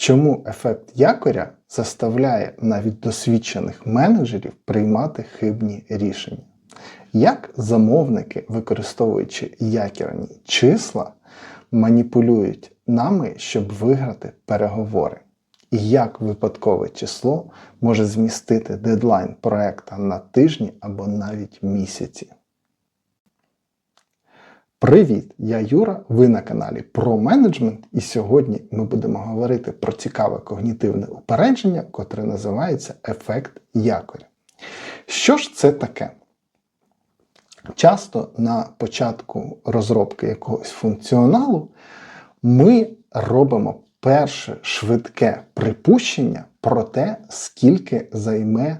Чому ефект якоря заставляє навіть досвідчених менеджерів приймати хибні рішення? Як замовники, використовуючи якірні числа, маніпулюють нами, щоб виграти переговори? І як випадкове число може змістити дедлайн проекта на тижні або навіть місяці? Привіт! Я Юра, ви на каналі про менеджмент, і сьогодні ми будемо говорити про цікаве когнітивне упередження, котре називається ефект якоря. Що ж це таке? Часто на початку розробки якогось функціоналу ми робимо перше швидке припущення про те, скільки займе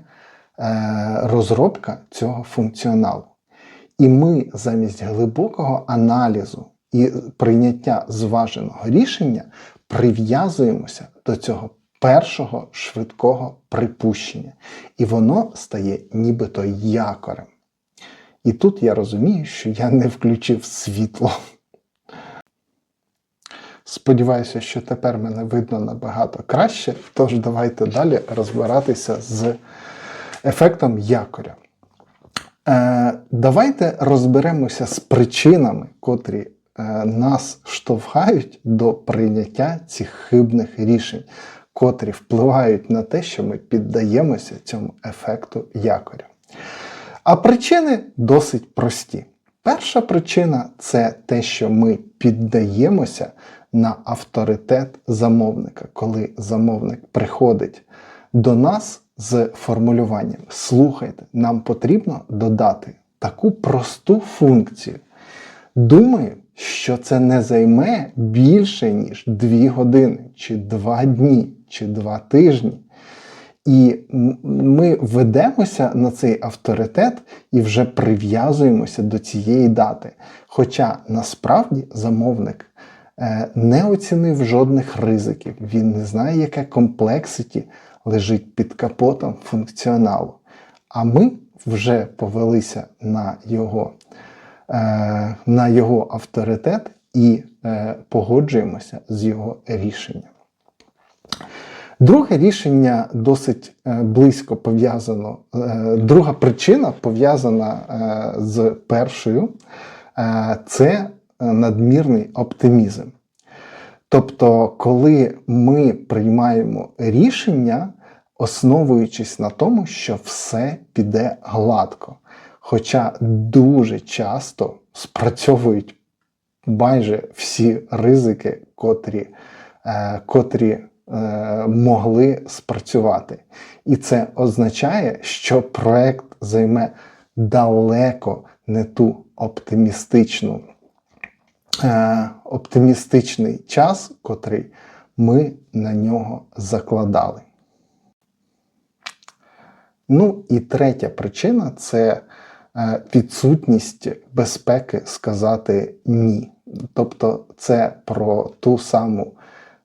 е, розробка цього функціоналу. І ми замість глибокого аналізу і прийняття зваженого рішення прив'язуємося до цього першого швидкого припущення. І воно стає нібито якорем. І тут я розумію, що я не включив світло. Сподіваюся, що тепер мене видно набагато краще. Тож давайте далі розбиратися з ефектом якоря. Е, Давайте розберемося з причинами, котрі е, нас штовхають до прийняття цих хибних рішень, котрі впливають на те, що ми піддаємося цьому ефекту якоря. А причини досить прості. Перша причина це те, що ми піддаємося на авторитет замовника, коли замовник приходить до нас з формулюванням. Слухайте, нам потрібно додати таку просту функцію. Думаю, що це не займе більше, ніж 2 години, чи 2 дні, чи 2 тижні. І ми ведемося на цей авторитет і вже прив'язуємося до цієї дати. Хоча насправді замовник не оцінив жодних ризиків, він не знає, яке комплекситі лежить під капотом функціоналу. А ми вже повелися на його, е, на його авторитет і е, погоджуємося з його рішенням. Друге рішення досить е, близько пов'язано. е, Друга причина пов'язана е, з першою, е, це надмірний оптимізм. Тобто, коли ми приймаємо рішення, основуючись на тому, що все піде гладко. Хоча дуже часто спрацьовують майже всі ризики, котрі, е, котрі е, могли спрацювати. І це означає, що проект займе далеко не ту оптимістичну е, оптимістичний час, котрий ми на нього закладали. Ну і третя причина це е, відсутність безпеки сказати ні. Тобто це про ту саму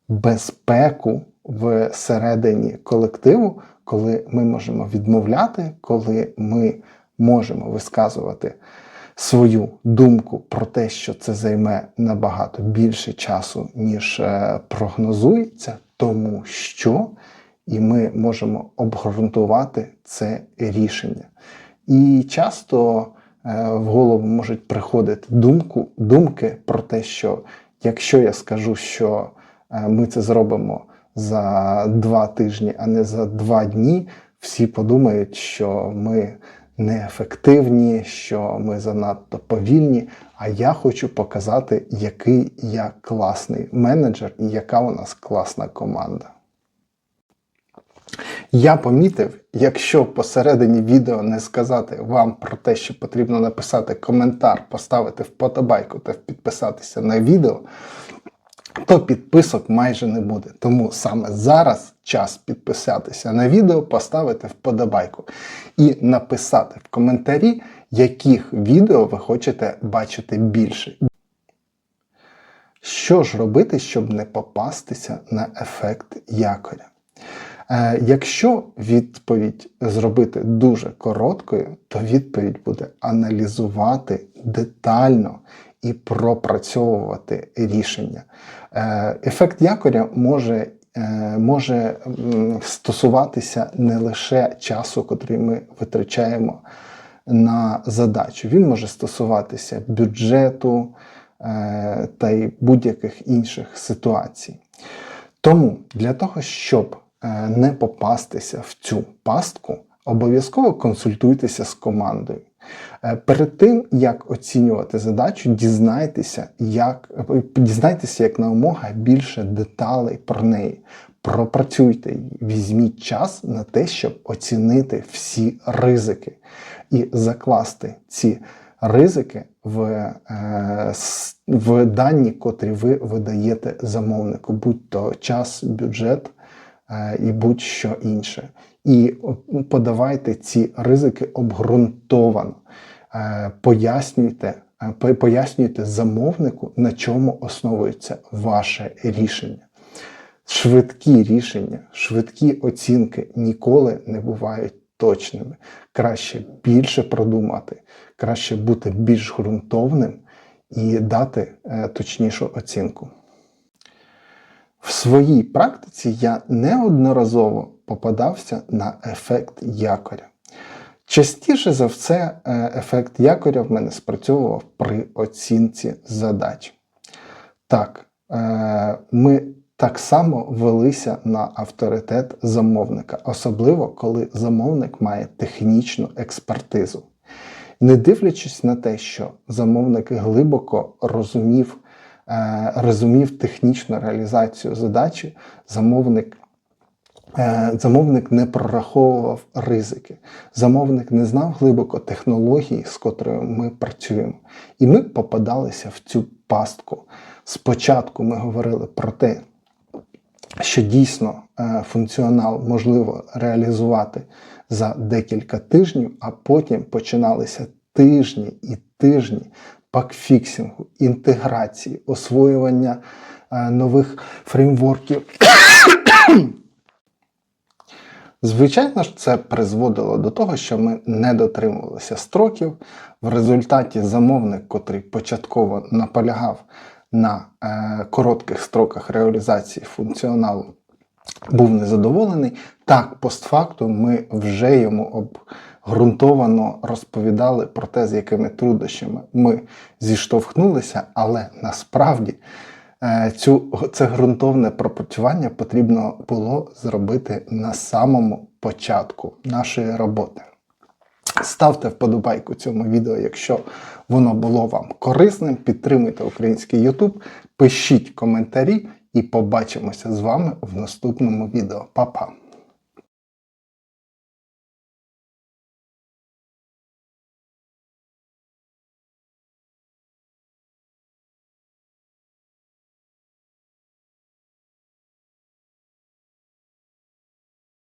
безпеку всередині колективу, коли ми можемо відмовляти, коли ми можемо висказувати свою думку про те, що це займе набагато більше часу, ніж е, прогнозується, тому що і ми можемо обґрунтувати це рішення. І часто е, в голову можуть приходити думку, думки про те, що якщо я скажу, що е, ми це зробимо за два тижні, а не за два дні, всі подумають, що ми неефективні, що ми занадто повільні. А я хочу показати, який я класний менеджер і яка у нас класна команда. Я помітив, якщо посередині відео не сказати вам про те, що потрібно написати коментар, поставити вподобайку та підписатися на відео, то підписок майже не буде. Тому саме зараз час підписатися на відео, поставити вподобайку і написати в коментарі, яких відео ви хочете бачити більше. Що ж робити, щоб не попастися на ефект якоря? Е, Якщо відповідь зробити дуже короткою, то відповідь буде аналізувати детально і пропрацьовувати рішення. Е, Ефект якоря може може стосуватися не лише часу, котрий ми витрачаємо на задачу. Він може стосуватися бюджету е, та й будь-яких інших ситуацій. Тому для того, щоб е, не попастися в цю пастку, обов'язково консультуйтеся з командою. Е, Перед тим, як оцінювати задачу, дізнайтеся, як, е, дізнайтеся як намога більше деталей про неї. Пропрацюйте її, візьміть час на те, щоб оцінити всі ризики. І закласти ці ризики в, е, в дані, котрі ви видаєте замовнику, будь то час, бюджет і будь-що інше. І подавайте ці ризики обґрунтовано. Е, Пояснюйте, е, пояснюйте замовнику, на чому основується ваше рішення. Швидкі рішення, швидкі оцінки ніколи не бувають точними. Краще більше продумати, краще бути більш ґрунтовним і дати е, точнішу оцінку. В своїй практиці я неодноразово попадався на ефект якоря. Частіше за все, е, ефект якоря в мене спрацьовував при оцінці задач. Так, е, ми так само велися на авторитет замовника, особливо коли замовник має технічну експертизу. Не дивлячись на те, що замовник глибоко розумів, розумів технічну реалізацію задачі, замовник Е, Замовник не прораховував ризики. Замовник не знав глибоко технології, з котрою ми працюємо. І ми попадалися в цю пастку. Спочатку ми говорили про те, що дійсно е, функціонал можливо реалізувати за декілька тижнів, а потім починалися тижні і тижні пакфіксингу, інтеграції, освоювання е, нових фреймворків. Звичайно ж, це призводило до того, що ми не дотримувалися строків. В результаті замовник, котрий початково наполягав на е, коротких строках реалізації функціоналу, був незадоволений. Так, постфактум ми вже йому обґрунтовано розповідали про те, з якими труднощами ми зіштовхнулися, але насправді е, цю, це ґрунтовне пропрацювання потрібно було зробити на самому початку нашої роботи. Ставте вподобайку цьому відео, якщо воно було вам корисним. Підтримуйте український YouTube, пишіть коментарі і побачимося з вами в наступному відео. Па-па!